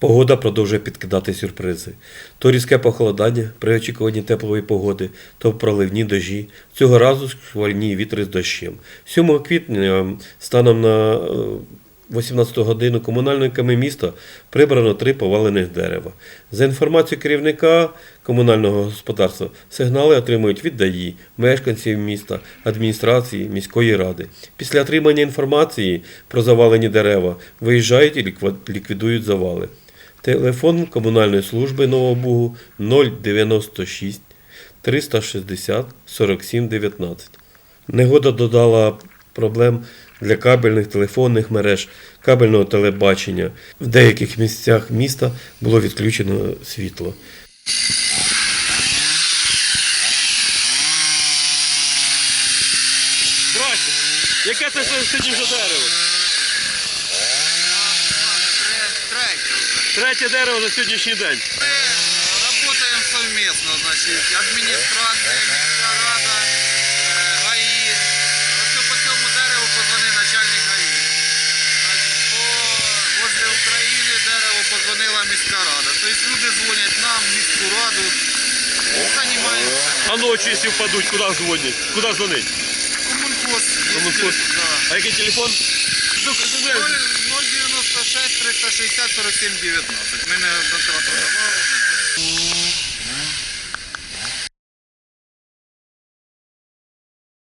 Погода продовжує підкидати сюрпризи. То різке похолодання при очікуванні теплої погоди, то проливні дощі. Цього разу шквальні вітри з дощем. 7 квітня станом на е, 18 годину комунальниками міста прибрано три повалених дерева. За інформацією керівника комунального господарства, сигнали отримують від ДАІ, мешканців міста, адміністрації, міської ради. Після отримання інформації про завалені дерева виїжджають і ліквідують завали. Телефон комунальної служби Нового Бугу 096 360 47 19. Негода додала проблем для кабельних телефонних мереж, кабельного телебачення. В деяких місцях міста було відключено світло. Яке це вже дерево? Третє дерево на сьогоднішній день. Мы работаем совместно, значит, администрация, міська рада, е, ГАИ. Ось по цьому дереву позвонив начальник ГАИ. Значить, по возле України дерево позвонила міська рада. Тобто люди дзвонять нам, в міську раду. Займаємося. А ночі, якщо впадуть, куди дзвонять? Куди дзвонить? Комунхоз. є Комунхоз. телефон, да. А який телефон? 096 360 47 19. Ми не однократно давали.